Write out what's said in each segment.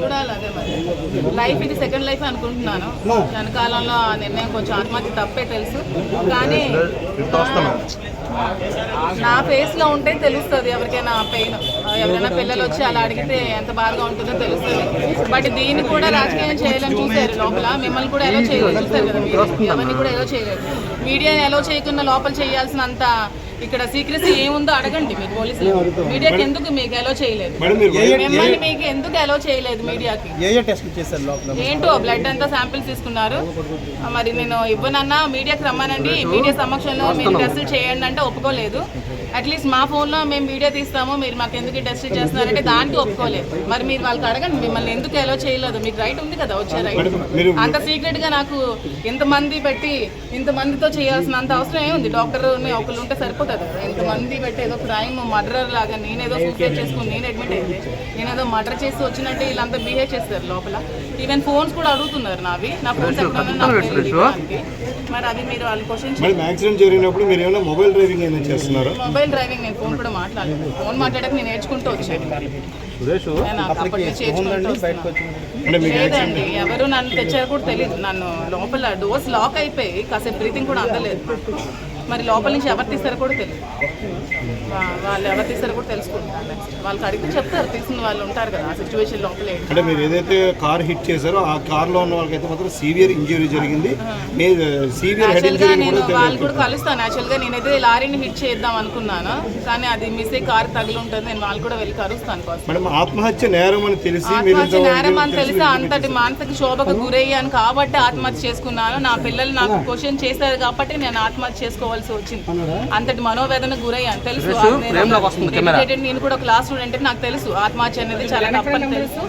చూడాలి అదే మరి. లైఫ్ ఇది సెకండ్ లైఫ్ అనుకుంటున్నాను. వెనకాలంలో ఆ నిర్ణయం కొంచెం ఆత్మహత్య తప్పే తెలుసు. కానీ నా ఫేస్లో ఉంటే తెలుస్తుంది ఎవరికైనా పెయిన్ ఎవరైనా పిల్లలు వచ్చి అలా అడిగితే ఎంత బాధగా ఉంటుందో తెలుస్తుంది. బట్ దీన్ని కూడా రాజకీయం చేయాలని చూశారు లోపల. మిమ్మల్ని కూడా ఎలా చేయలేదు చూశారు కదా మీరు. ఎవరిని కూడా ఎలా చేయలేదు. మీడియా ఎలా చేయకుండా లోపల చేయాల్సినంత ఇక్కడ సీక్రెసీ ఏముందో అడగండి మీరు పోలీసులు. మీడియాకి ఎందుకు మీకు ఎలా చేయలేదు? మిమ్మల్ని మీకు ఎందుకు ఎలా చేయలేదు మీడియాకి? టెస్ట్లు ఏంటో బ్లడ్ అంతా శాంపిల్స్ తీసుకున్నారు. మరి నేను ఇవ్వనన్నా మీడియాకి రమ్మానండి. మీడియా సమక్షంలో మీరు టెస్ట్ చేయండి అంటే ఒప్పుకోలేదు. అట్లీస్ట్ మా ఫోన్లో మేము వీడియో తీస్తాము. మీరు మాకు ఎందుకు టెస్ట్ చేస్తున్నారంటే దానికి ఒప్పుకోలేదు. మరి మీరు వాళ్ళకి అడగండి మిమ్మల్ని ఎందుకు ఎలా చేయలేదు? మీకు రైట్ ఉంది కదా వచ్చే రైట్ అంత సీక్రెట్గా నాకు ఇంతమంది పెట్టి ఇంతమందితో చేయాల్సినంత అవసరం ఏముంది? డాక్టర్ ఒకరు ఉంటే సరిపోతుంది కదా ఇంతమంది పెట్టి ఏదో క్రైమ్ మర్డర్ లాగా నేనేదో సూసైడ్ చేసుకుని నేను అడ్మిట్ అయితే నేనేదో మర్డర్ చేసి వచ్చినట్టు వీళ్ళంతా బిహేవ్ చేస్తారు లోపల. ఈవెన్ ఫోన్స్ కూడా అడుగుతున్నారు నావి. నా ఫోన్స్. మరి అది మీరు వాళ్ళు క్వశ్చన్ యాక్సిడెంట్ జరిగినప్పుడు మీరు ఏమైనా మొబైల్ డ్రైవింగ్ ఏమైనా చేస్తున్నారా? మొబైల్ డ్రైవింగ్ నేను ఫోన్ కూడా మాట్లాడలేదు. ఫోన్ మాట్లాడక నేను నేర్చుకుంటూ వచ్చాను. లేదండి. ఎవరు నన్ను తెచ్చారు కూడా తెలియదు నన్ను లోపల డోర్స్ లాక్ అయిపోయి కాసేపు బ్రీతింగ్ కూడా అందలేదు. మరి లోపల నుంచి ఎవరు తీస్తారో కూడా తెలియదు. వాళ్ళు ఎవరు తీస్తారో కూడా తెలుసుకుంటారు. వాళ్ళకి అడిగితే చెప్తారు. తీసిన వాళ్ళు ఉంటారు కదా ఆ సిచ్యువేషన్ లోపల. అంటే మీరు ఏదైతే కార్ హిట్ చేశారో ఆ కార్లో ఉన్న వాళ్ళకైతే మాత్రం సీవియర్ ఇంజరీ జరిగింది. మీరు సీవియర్ హెడ్ యాక్చువల్గా ఇంజరీ నేను వాళ్ళు కూడా కలుస్తాను. యాక్చువల్గా నేనైతే లారీని హిట్ చేద్దాం అనుకున్నాను. కానీ అది మిస్ అయ్యి కారు తగిలి ఉంటుంది. నేను వాళ్ళు కూడా వెళ్ళి కలుస్తాను కోసం మేడం ఆత్మహత్య నేరం అని తెలిసి ఆత్మహత్య నేరం అని తెలిసి అంతటి మానసిక శోభకు గురయ్యాను కాబట్టి ఆత్మహత్య చేసుకున్నాను. నా పిల్లలు నాకు క్వశ్చన్ చేశారు కాబట్టి నేను ఆత్మహత్య చేసుకోవాల్సి వచ్చింది. అంతటి మనోవేదన గురయ్యాను తెలుసు. నేను కూడా క్లాస్ స్టూడెంట్ నాకు తెలుసు. ఆత్మహత్య అనేది చాలా తప్పని తెలుసు.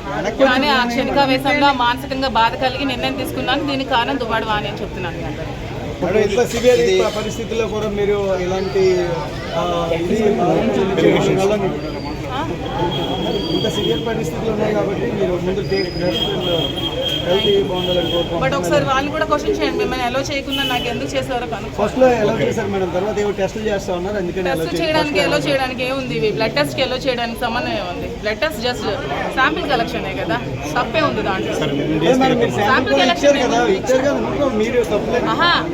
కానీ ఆ క్షణికావేశంలో మానసికంగా బాధ కలిగి నిర్ణయం తీసుకున్నాను. దీనికి కారణం వాణి అని చెప్తున్నాను ఇంత సివియర్ పరిస్థితుల్లో కూడా మీరు ఇలాంటి? ఇంత సివియర్ పరిస్థితులు ఉన్నాయి కాబట్టి మీరు ముందు బట్ ఒకసారి వాళ్ళు కూడా క్వశ్చన్ చేయండి మిమ్మల్ని ఎలా చేయకుండా నాకు ఎందుకు చేసారో కనుక్కో ఫస్ట్లో ఎలా చేశారు మేడం తర్వాత ఏవో టెస్టులు చేస్తా ఉన్నారు అందుకని ఎలా టెస్ట్ చేయడానికి ఎలా చేయడానికి ఏముంది? ఇవి బ్లడ్ టెస్ట్కి ఎలా చేయడానికి సంబంధం ఏముంది బ్లడ్ టెస్ట్ జస్ట్ శాంపిల్ కలెక్షనే కదా? తప్పే ఉంది దాంట్లో. శాంపుల్ కలెక్షన్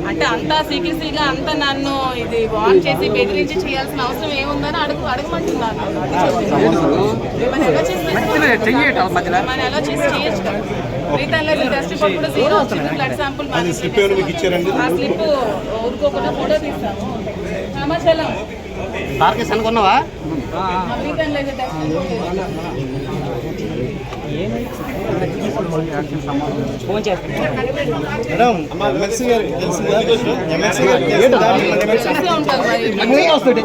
అంటే అంతా సీక్రెసీగా అంతా నన్ను ఇది వాన్ చేసి బెదిరించి చేయాల్సిన అవసరం ఏముందని అడుగు అడగమంటున్నాను. మనం ఎలా చేసి మనం ఎలా చేసి చేయొచ్చు కదా. రీతన్లో టెస్ట్ కూడా జీరో వచ్చింది. బ్లడ్ శాంపుల్ ఆ స్లిప్ ఊరుకోకుండా ఫోటో తీస్తాము. సమాచారం అనుకున్నావా? రీతన్లో టెస్ట్ రిపోర్ట్ మేడం ఎమ్మెల్సీ గారు తెలిసిందా వస్తుంది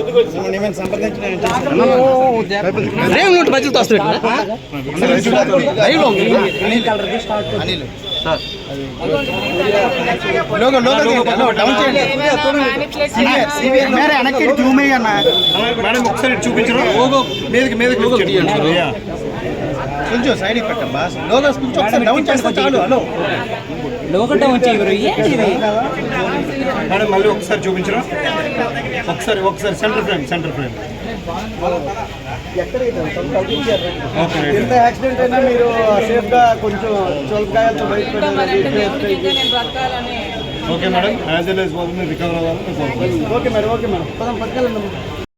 లోగో లోగో డౌన్ చేయండి మేరే వెనక్కి జూమ్ మేడం ఒకసారి చూపించరు మీదకి మీదకి కొంచెం సైడ్ పెట్టం బాస్ లోగో కొంచెం ఒకసారి డౌన్ చేస్తే చాలు హలో. లోకట వచ్చే ఇವರು ఏంటిది మేడం మళ్ళీ ఒకసారి చూపించరు? ఒకసారి ఒకసారి సెంటర్ ఫ్రేమ్ సెంటర్ ఫ్రేమ్. ఎంత యాక్సిడెంట్ అయినా మీరు సేఫ్గా కొంచెం చొలకాయలతో బ్రతకాలని. Okay madam. As well as recover అవ్వాలని కోరుకుంటున్నాను. Okay madam okay madam. పదం పట్టుకెళ్ళండి